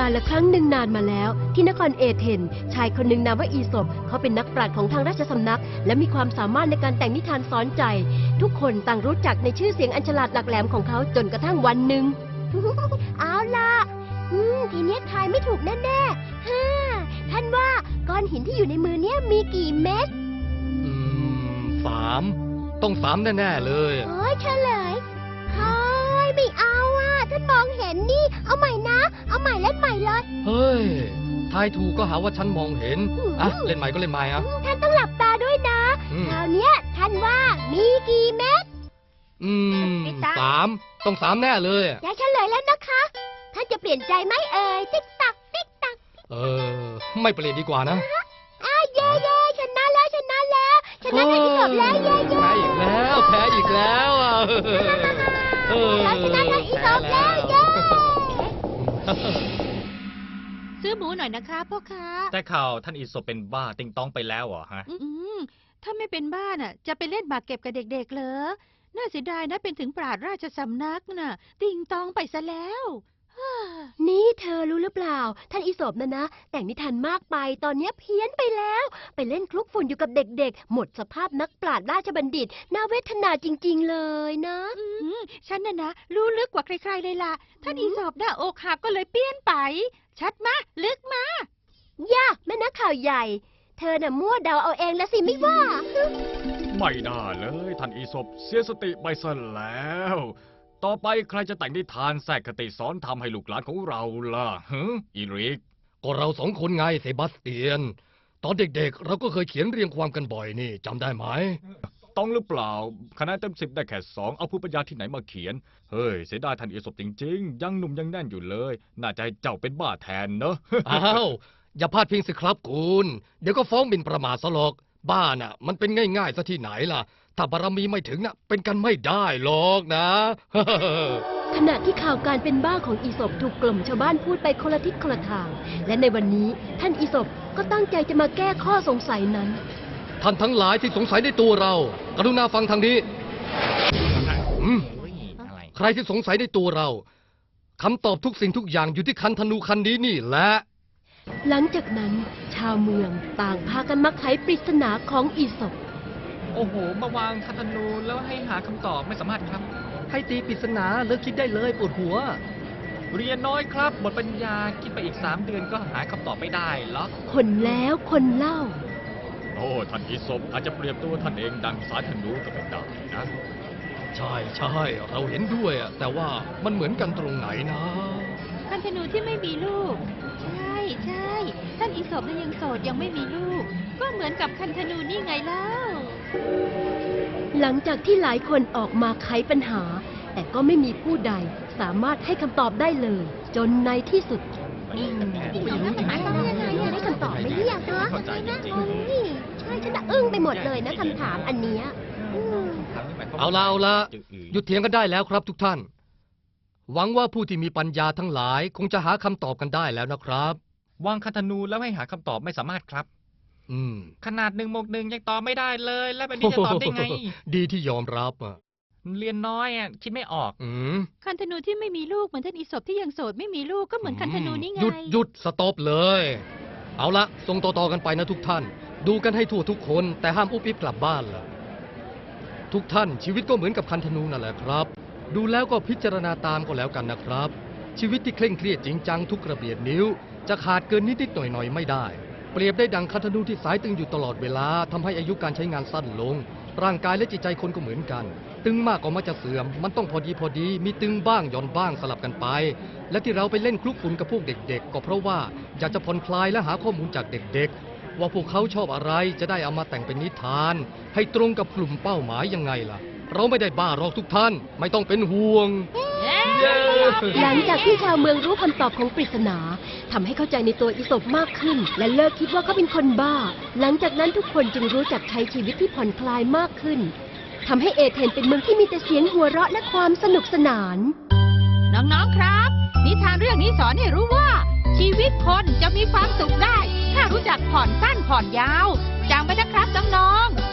การละครั้งหนึ่งนานมาแล้ว ที่นครเอเธนชายคนหนึ่งนามว่าอีสปเขาเป็นนักปราชญ์ของทางราชสำนัก และมีความสามารถในการแต่งนิทานสอนใจ ทุกคนต่างรู้จักในชื่อเสียงอันฉลาดหลักแหลมของเขาจนกระทั่งวันหนึ่ง เอาล่ะอืมทีเนี้ยทายไม่ถูกแน่ๆฮ่าท่านว่าก้อนหินที่อยู่ในมือเนี้ยมีกี่เม็ดอืมสาม ต้องสามแน่ ๆ เลย โอ้ยเฉลย เล่นใหม่เลยเฮ้ย ทายถูกก็หาว่าฉันมองเห็น อะ เล่นใหม่ก็เล่นใหม่อะ ท่านต้องหลับตาด้วยนะอืม คราวเนี้ยท่านว่ามีกี่เม็ด อืมปิดตาสามต้องสามแน่เลยยายเฉลยแล้วนะคะท่านจะเปลี่ยนใจไหมเอ่ย ติ๊กตัก ติ๊กตักเออ ไม่เปลี่ยนดีกว่านะอ้าวเย่เย่ชนะแล้วชนะแล้วชนะท่านที่จบแล้วเย่เย่ แพ้อีกแล้ว แพ้อีกแล้วอะเออ เราชนะท่านอีสบแล้วเย่ ซื้อหมูหน่อยนะคะพ่อค้าแต่ข่าวท่านอิศบเป็นบ้าติงต้องไปแล้วเหรอฮะ อืมถ้าไม่เป็นบ้านอะ จะไปเล่นหมากเก็บกับเด็กๆเหรอ น่าเสียดายนะเป็นถึงปราดราชสำนักน่ะ ติงตองไปซะแล้วฮ่านี่เธอรู้หรือเปล่า ท่านอีสบนะนะ แต่งนิทานมากไปตอนเนี้ยเพี้ยนไปแล้ว ไปเล่นคลุกฝุ่นอยู่กับเด็กๆ หมดสภาพนักปราชญ์ราชบัณฑิตน่าเวทนาจริงๆเลยนะ อืมฉันน่ะนะรู้ลึกกว่าใครๆเลยล่ะ ท่านอีสอบหน้าอกหักก็เลยเปี้ยนไป ชัดมาลึกมา ย่าแม่นักข่าวใหญ่ เธอน่ะมั่วเดาเอาเองแล้วสิไม่ว่า ไม่น่าเลยท่านอิศบเสียสติไปซะแล้ว ต่อไปใครจะแต่งนิทานแทรกคติสอนทำให้ลูกหลานของเราล่ะฮะอีริก ก็เราสองคนไงเซบาสเตียน ตอนเด็กๆ เราก็เคยเขียนเรียงความกันบ่อยนี่จำได้ไหม ต้องหรือเปล่า คะแนนเต็มสิบได้แค่สองเอาผู้ปัญญาที่ไหนมาเขียน เฮ้ย เสียดายท่านอิศบจริง ๆ ยังหนุ่มยังแน่นอยู่เลย น่าจะให้เจ้าเป็นบ้าแทนเนอะ อ้าว อย่าพลาดพิงสิครับคุณ เดี๋ยวก็ฟ้องหมิ่นประมาทซะหรอก บ้านน่ะ มันเป็นง่ายๆซะที่ไหนล่ะ ถ้าบารมีไม่ถึงน่ะ เป็นกันไม่ได้หรอกนะ ขณะที่ข่าวการเป็นบ้าของอีสบถูกกลุ่มชาวบ้านพูดไปคนละทิศคนละทาง และในวันนี้ท่านอีสบก็ตั้งใจจะมาแก้ข้อสงสัยนั้น ท่านทั้งหลายที่สงสัยในตัวเรา กรุณาฟังทางนี้อืมอะไรใครที่สงสัยในตัวเราคำตอบทุกสิ่งทุกอย่างอยู่ที่คันธนูคันนี้นี่แหละ หลังจากนั้น ชาวเมืองต่างพากันมาไขปริศนาของอีสบโอ้โห มาวางคันธนูแล้วให้หาคำตอบไม่สามารถครับ ให้ตีปริศนาเลิกคิดได้เลยปวดหัว เรียนน้อยครับหมดปัญญาคิดไปอีกสามเดือนก็หาคำตอบไม่ได้หรอกคนแล้วคนเล่าโอ้ท่านอิศบอาจจะเปรียบตัวท่านเองดังสายธนูก็เป็นได้นะใช่ใช่เราเห็นด้วยอะแต่ว่ามันเหมือนกันตรงไหนนะคันธนูที่ไม่มีลูก ใช่ใช่ท่านอีสอบนั้นยังโสดยังไม่มีลูก ก็เหมือนกับคันธนูนี่ไงเล่าหลังจากที่หลายคนออกมาไขปัญหา แต่ก็ไม่มีผู้ใดสามารถให้คำตอบได้เลย จนในที่สุดนี่แต่แผนที่ไม่รู้จริงหมายความว่ายังไงอะได้คำตอบไหมเนี่ยฮะเข้าใจจริงนี่ หมดเลยนะคำถามอันเนี้ยอืมเอาละเอาละหยุดเถียงกันได้แล้วครับทุกท่าน หวังว่าผู้ที่มีปัญญาทั้งหลาย คงจะหาคำตอบกันได้แล้วนะครับ วางคันธนูแล้วให้หาคำตอบไม่สามารถครับ อืมขนาดหนึ่งบวกหนึ่งยังตอบไม่ได้เลย แล้วแบบนี้จะตอบได้ไง ดีที่ยอมรับอะเรียนน้อยอะคิดไม่ออก อืมคันธนูที่ไม่มีลูกเหมือนท่านอีสบที่ยังโสดไม่มีลูกก็เหมือนคันธนูนี่ไง หยุดหยุดสต็อปเลย เอาละส่งต่อๆกันไปนะทุกท่าน ดูกันให้ทั่วทุกคนแต่ห้ามอุบอิบกลับบ้านล่ะ ทุกท่านชีวิตก็เหมือนกับคันธนูนั่นแหละครับ ดูแล้วก็พิจารณาตามก็แล้วกันนะครับ ชีวิตที่เคร่งเครียดจริงจังทุกระเบียดนิ้ว จะขาดเกินนิดๆหน่อยๆไม่ได้ เปรียบได้ดังคันธนูที่สายตึงอยู่ตลอดเวลาทำให้อายุการใช้งานสั้นลง ร่างกายและจิตใจคนก็เหมือนกัน ตึงมากก็มักจะเสื่อม มันต้องพอดีพอดี มีตึงบ้างหย่อนบ้างสลับกันไป และที่เราไปเล่นคลุกฝุ่นกับพวกเด็ก ๆ ก็เพราะว่าอยากจะผ่อนคลายและหาข้อมูลจากเด็ก ๆ ว่าพวกเขาชอบอะไรจะได้เอามาแต่งเป็นนิทาน ให้ตรงกับกลุ่มเป้าหมายยังไงล่ะ เราไม่ได้บ้าหรอกทุกท่าน ไม่ต้องเป็นห่วงเย้หลังจากที่ชาวเมืองรู้คำตอบของปริศนาทำให้เข้าใจในตัวอีสบมากขึ้น และเลิกคิดว่าเขาเป็นคนบ้า หลังจากนั้นทุกคนจึงรู้จักใช้ชีวิตที่ผ่อนคลายมากขึ้นทำให้เอเธนเป็นเมืองที่มีแต่เสียงหัวเราะและความสนุกสนาน น้องๆครับ นิทานเรื่องนี้สอนให้รู้ว่า ชีวิตคนจะมีความสุขได้ถ้า รู้จักผ่อนสั้นผ่อนยาวจำไว้นะครับน้องๆ